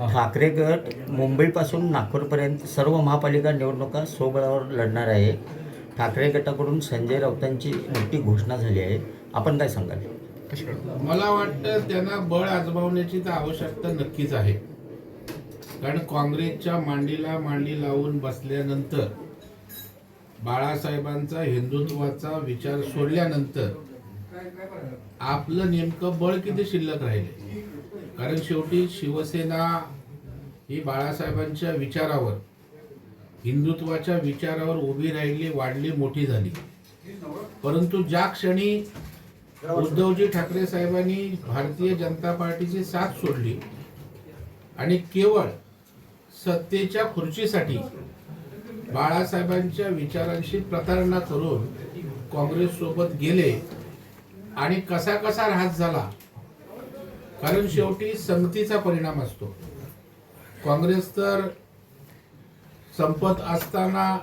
ठाकरे गट मुंबईपासून नागपूरपर्यंत सर्व महापालिका निवडणुका स्वबळावर लढणार आहे. ठाकरे गटाकडून संजय राऊतांची मोठी घोषणा झाली आहे. आपण काय सांगाल? मला वाटतं त्यांना बळ आजमावण्याची तर आवश्यकता नक्कीच आहे. कारण काँग्रेसच्या मांडीला मांडी लावून बसल्यानंतर बाळासाहेबांचा हिंदुत्वाचा विचार सोडल्यानंतर आपलं नेमकं बळ किती शिल्लक राहिले कारण शेवटी शिवसेना ही बाळासाहेबांच्या विचारावर हिंदुत्वाच्या विचारावर उभी राहिली वाढली मोठी झाली. परंतु ज्या क्षणी उद्धवजी ठाकरे साहेबांनी भारतीय जनता पार्टीची साथ सोडली आणि केवळ सत्तेच्या खुर्चीसाठी बाळासाहेबांच्या विचारांशी प्रतारणा करून काँग्रेस सोबत गेले आणि कसा कसा ऱ्हास झाला कारण शेवटी संगतीचा परिणाम असतो. काँग्रेस तर संपत असताना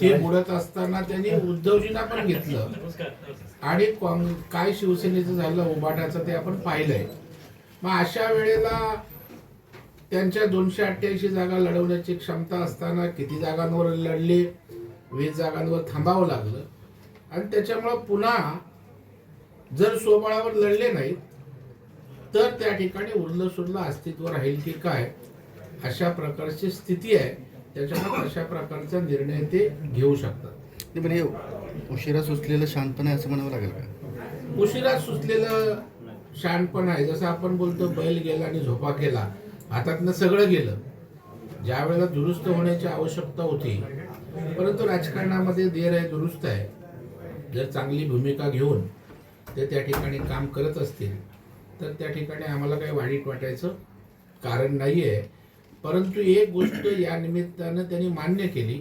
ते बुडत असताना त्यांनी उद्धवजींना पण घेतलं. आणि काय शिवसेनेचं झालं उबाटाचं ते आपण पाहिलंय. मग अशा वेळेला त्यांच्या दोनशे अठ्ठ्याऐंशी जागा लढवण्याची क्षमता असताना किती जागांवर लढले वीस जागांवर थांबावं लागलं. आणि त्याच्यामुळं पुन्हा जर स्वबळावर लढले नाहीत तर त्या ठिकाणी उरलं सुरलं अस्तित्व राहील की काय अशा प्रकारची स्थिती आहे त्याच्यामुळे अशा प्रकारचा निर्णय ते घेऊ शकतात. नाही, पण हे उशिरा सुचलेलं शांतपण आहे असं म्हणावं लागेल का? उशिरा सुचलेलं शहाणपण आहे. जसं आपण बोलतो बैल गेला आणि झोपा केला. हातातनं सगळं गेलं. ज्या वेळेला दुरुस्त होण्याची आवश्यकता होती परंतु राजकारणामध्ये देर आहे दुरुस्त आहे. जर चांगली भूमिका घेऊन ते त्या ठिकाणी काम करत असतील तर त्या ठिकाणी आम्हाला काही वाईट वाटायचं कारण नाही आहे परंतु एक गोष्ट या निमित्तानं त्यांनी मान्य केली.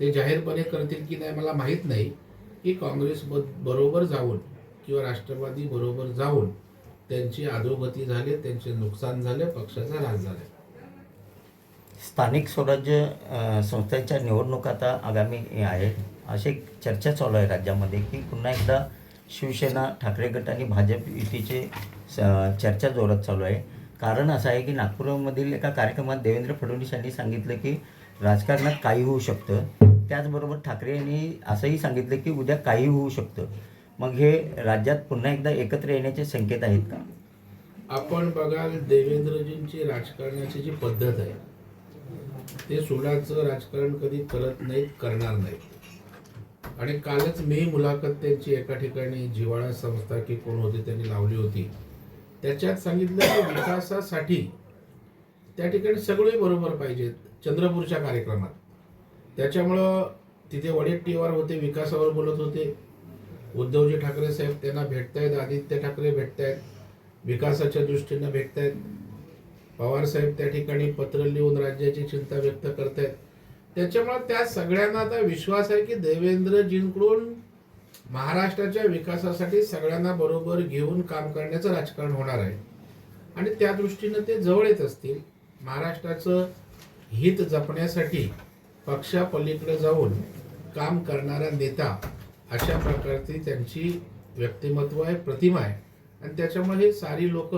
ते जाहीरपणे करतील की नाही मला माहीत नाही. की काँग्रेस ब- बरोबर जाऊन किंवा राष्ट्रवादी बरोबर जाऊन त्यांची अधोगती झाली त्यांचे नुकसान झाले पक्षाचा ऱ्हास झाला. स्थानिक स्वराज्य संस्थेच्या संस्थांच्या निवडणुका आता आगामी आहेत. अशी एक चर्चा चालू आहे राज्यामध्ये की पुन्हा एकदा शिवसेना ठाकरे गट आणि भाजप युतीचे चर्चा जोरात चालू आहे. कारण असं आहे की नागपूरमधील एका कार्यक्रमात देवेंद्र फडणवीस यांनी सांगितलं की राजकारणात काही होऊ शकतं. त्याचबरोबर ठाकरे यांनी असंही सांगितलं की उद्या काही होऊ शकतं. मग हे राज्यात पुन्हा एकदा एकत्र येण्याचे संकेत आहेत का? आपण बघाल देवेंद्रजींची राजकारणाची जी पद्धत आहे ते सोडाचं राजकारण कधी करत नाहीत करणार नाहीत. आणि कालच मी मुलाखत त्यांची एका ठिकाणी जिवाळा संस्था की कोण होती त्यांनी लावली होती. त्याच्यात सांगितलं की विकासासाठी त्या ठिकाणी सगळे बरोबर पाहिजेत चंद्रपूरच्या कार्यक्रमात. त्याच्यामुळं तिथे वडेट्टीवार होते विकासावर बोलत होते. उद्धवजी ठाकरे साहेब त्यांना भेटतायत आदित्य ठाकरे भेटतायत विकासाच्या दृष्टीनं भेटतायत. पवार साहेब त्या ठिकाणी पत्र लिहून राज्याची चिंता व्यक्त करतायत. त्याच्यामुळे त्या सगळ्यांना आता विश्वास आहे की देवेंद्रजींकडून महाराष्ट्राच्या विकासासाठी सगळ्यांना बरोबर घेऊन काम करण्याचं राजकारण होणार आहे. आणि त्या दृष्टीनं ते जवळ येत असतील. महाराष्ट्राचं हित जपण्यासाठी पक्षापलीकडे जाऊन काम करणारा नेता अशा प्रकारची त्यांची व्यक्तिमत्व आहे प्रतिमा आहे. आणि त्याच्यामुळे हे सारी लोक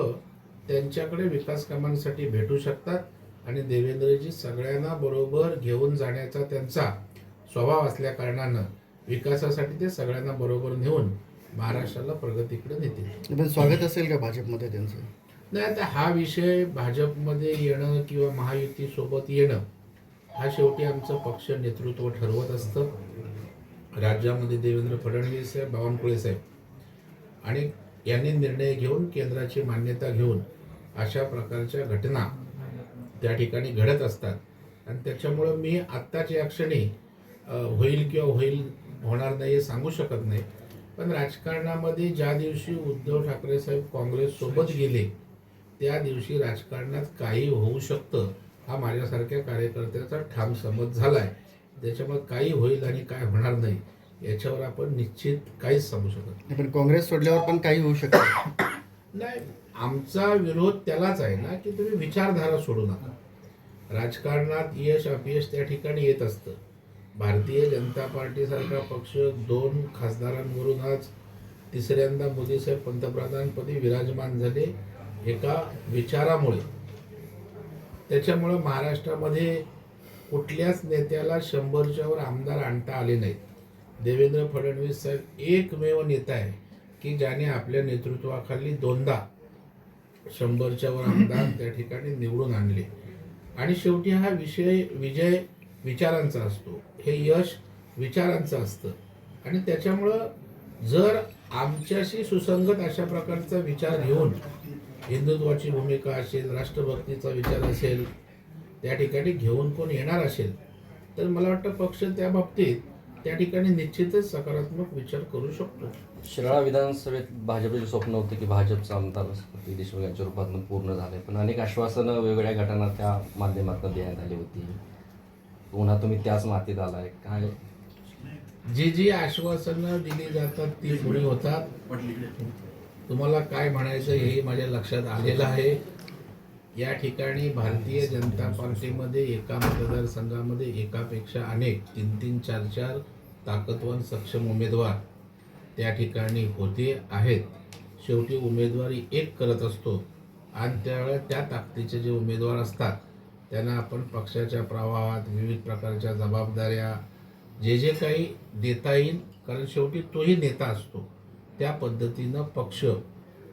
त्यांच्याकडे विकास कामांसाठी भेटू शकतात. आणि देवेंद्रजी सगळ्यांना बरोबर घेऊन जाण्याचा त्यांचा स्वभाव असल्या कारणानं विकासासाठी ते सगळ्यांना बरोबर नेऊन महाराष्ट्राला प्रगतीकडे नेतील. पण स्वागत असेल का भाजपमध्ये त्यांचं? नाही आता हा विषय भाजपमध्ये येणं किंवा महायुतीसोबत येणं हा शेवटी आमचं पक्ष नेतृत्व ठरवत असतं. राज्यामध्ये देवेंद्र फडणवीस साहेब बावनकुळे साहेब. आणि यांनी निर्णय घेऊन केंद्राची मान्यता घेऊन अशा प्रकारच्या घटना त्या ठिकाणी घडत असतात. आणि त्याच्यामुळं मी आत्ताच्या या क्षणी होईल किंवा होईल होणार नाही हे सांगू शकत नाही. पण राजकारणामध्ये ज्या दिवशी उद्धव ठाकरे साहेब काँग्रेससोबत गेले त्या दिवशी राजकारणात काही होऊ शकतं हा माझ्यासारख्या कार्यकर्त्याचा ठाम समज झाला आहे त्याच्यामुळे काही होईल आणि काय होणार नाही याच्यावर आपण निश्चित काहीच सांगू शकत नाही. नाही, पण काँग्रेस सोडल्यावर पण काही होऊ शकतं. नाही आमचा विरोध त्यालाच आहे ना की तुम्ही विचारधारा सोडू नका. राजकारणात यश अपयश त्या ठिकाणी येत असतं. भारतीय जनता पार्टीसारखा पक्ष दोन खासदारांवरून आज तिसऱ्यांदा मोदी साहेब पंतप्रधानपदी विराजमान झाले एका विचारामुळे. त्याच्यामुळं महाराष्ट्रामध्ये कुठल्याच नेत्याला शंभरच्यावर आमदार आणता आले नाहीत. देवेंद्र फडणवीस साहेब एकमेव नेता आहे. की ज्याने आपल्या नेतृत्वाखाली दोनदा शंभरच्या वर आमदार त्या ठिकाणी निवडून आणले. आणि शेवटी हा विषय विजय विचारांचा असतो. हे यश विचारांचं असतं. आणि त्याच्यामुळं जर आमच्याशी सुसंगत अशा प्रकारचा विचार घेऊन हिंदुत्वाची भूमिका असेल राष्ट्रभक्तीचा विचार असेल त्या ठिकाणी घेऊन कोण येणार असेल तर मला वाटतं पक्ष त्या बाबतीत त्या ठिकाणी निश्चितच सकारात्मक विचार करू शकतो. शिराळा विधानसभेत भाजपचे स्वप्न होते की भाजपचा आमदार देशमुख यांच्या रूपातून पूर्ण झाले पण अनेक आश्वासनं वेगवेगळ्या गटांना त्या माध्यमातून देण्यात आली होती. पुन्हा तुम्ही त्याच मातीत आलाय. काय? जी जी आश्वासनं दिली जातात ती पुढे होतात. तुम्हाला काय म्हणायचं हे माझ्या लक्षात आलेलं आहे. या ठिकाणी भारतीय जनता पार्टीमध्ये एका मतदारसंघामध्ये एकापेक्षा अनेक तीन तीन चार चार ताकदवान सक्षम उमेदवार त्या ठिकाणी होते आहेत. शेवटी उमेदवारी एक करत असतो आणि त्यावेळेला त्या ताकदीचे जे उमेदवार असतात त्यांना आपण पक्षाच्या प्रवाहात विविध प्रकारच्या जबाबदाऱ्या जे जे काही देता येईल कारण शेवटी तोही नेता असतो. त्या पद्धतीनं पक्ष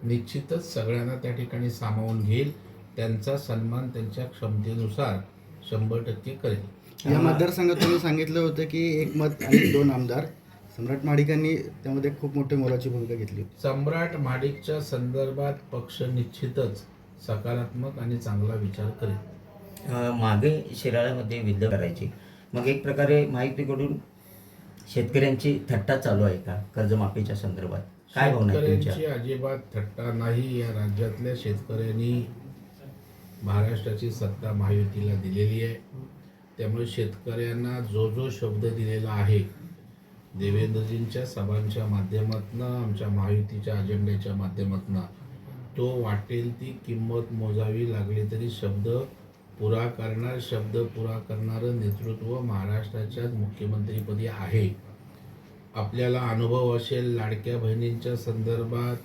निश्चितच सगळ्यांना त्या ठिकाणी सामावून घेईल त्यांचा सन्मान त्यांच्या क्षमतेनुसार शंभर टक्के करेल. या मतदारसंघात तुम्ही सांगितलं होतं की एक मत आणि दोन आमदार. सम्राट महाडिकांनी त्यामध्ये खूप मोठी मोलाची भूमिका घेतली सम्राट माडिकच्या संदर्भात पक्ष निश्चितच सकारात्मक आणि चांगला विचार करेल. मागे शिराळ्यामध्ये विद्य करायची. मग एक प्रकारे माहितीकडून शेतकऱ्यांची थट्टा चालू आहे का कर्जमाफीच्या संदर्भात? काय शेतकऱ्यांची अजिबात थट्टा नाही. या राज्यातल्या शेतकऱ्यांनी महाराष्ट्राची सत्ता महायुतीला दिलेली आहे. त्यामुळे शेतकऱ्यांना जो जो शब्द दिलेला आहे देवेंद्रजींच्या सभांच्या माध्यमातून आमच्या महायुतीच्या अजेंड्याच्या माध्यमातून तो वाटेल ती किंमत मोजावी लागली तरी शब्द पुरा करणार शब्द पुरा करणारं नेतृत्व महाराष्ट्राच्या मुख्यमंत्रीपदी आहे. आपल्याला अनुभव असेल लाडक्या बहिणींच्या संदर्भात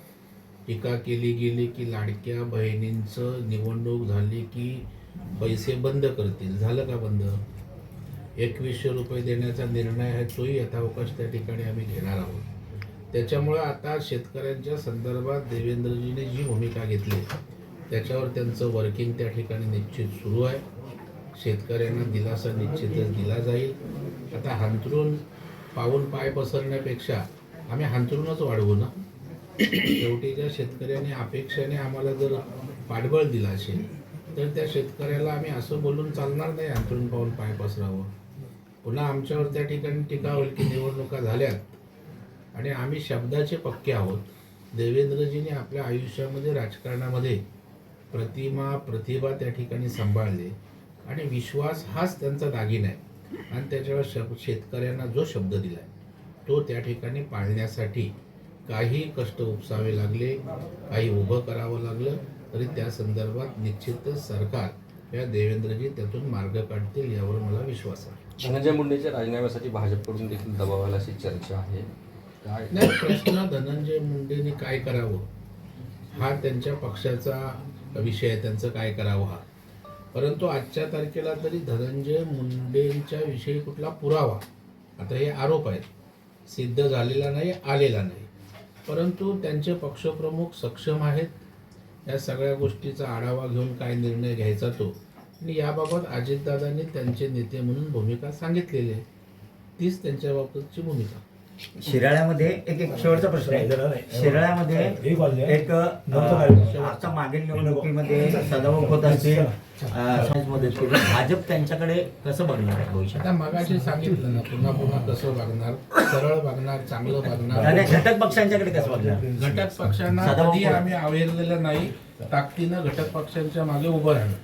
टीका केली गेली की लाडक्या बहिणींचं निवडणूक झाली की पैसे बंद करतील. झालं का बंद? एकवीसशे रुपये देण्याचा निर्णय आहे तोही यथावकाश त्या ठिकाणी आम्ही घेणार आहोत. त्याच्यामुळं आता शेतकऱ्यांच्या संदर्भात देवेंद्रजीने जी भूमिका घेतली त्याच्यावर त्यांचं वर्किंग त्या ठिकाणी निश्चित सुरू आहे. शेतकऱ्यांना दिलासा निश्चितच दिला जाईल. आता हांतरून पाऊल पाय पसरण्यापेक्षा आम्ही हांतरूनच वाढवू ना? शेवटी ज्या शेतकऱ्याने अपेक्षाने आम्हाला जर पाठबळ दिला असेल तर त्या शेतकऱ्याला आम्ही असं बोलून चालणार नाही अंतरून पाऊल पाय पसरावं. पुन्हा आमच्यावर त्या ठिकाणी टीका होईल की निवडणुका झाल्यात. आणि आम्ही शब्दाचे पक्के आहोत. देवेंद्रजीने आपल्या आयुष्यामध्ये राजकारणामध्ये प्रतिमा प्रतिभा त्या ठिकाणी सांभाळले. आणि विश्वास हाच त्यांचा दागिना आहे. आणि त्याच्यावर शब शेतकऱ्यांना जो शब्द दिला आहे तो त्या ठिकाणी पाळण्यासाठी काही कष्ट उपसावे लागले काही उभं करावं लागलं. तरी त्या संदर्भात निश्चितच सरकार या देवेंद्रजी त्यातून मार्ग काढतील यावर मला विश्वास आहे. धनंजय मुंडेच्या राजीनाम्यासाठी भाजपकडून देखील दबाव आला अशी चर्चा आहे. काय? नाही प्रश्न धनंजय मुंडेंनी काय करावं? हा त्यांच्या पक्षाचा विषय आहे त्यांचं काय करावं हा? परंतु आजच्या तारखेला तरी धनंजय मुंडेंच्या विषयी कुठला पुरावा आता हे आरोप आहेत सिद्ध झालेला नाही आलेला नाही. परंतु त्यांचे पक्षप्रमुख सक्षम आहेत या सगळ्या गोष्टीचा आढावा घेऊन काय निर्णय घ्यायचा तो. आणि याबाबत अजितदादांनी त्यांचे नेते म्हणून भूमिका सांगितलेली आहे. तीच त्यांच्या बाबतची भूमिका. शिराळ्यामध्ये एक एक शेवटचा प्रश्न आहे. शिराळ्यामध्ये एक आता मागील निवडणुकीमध्ये सदाभाऊ खोत असतील. भाजप त्यांच्याकडे कसं बघणार आहे भविष्यात? आता मगाशी सांगितलं ना पुन्हा पुन्हा कसं वागणार सरळ वागणार चांगलं आणि वागणार घटक पक्षांच्याकडे कसं बघणार? घटक पक्षांना कधी. आम्ही आवरलेलं नाही ताकदीनं घटक पक्षांच्या मागे उभं राहणार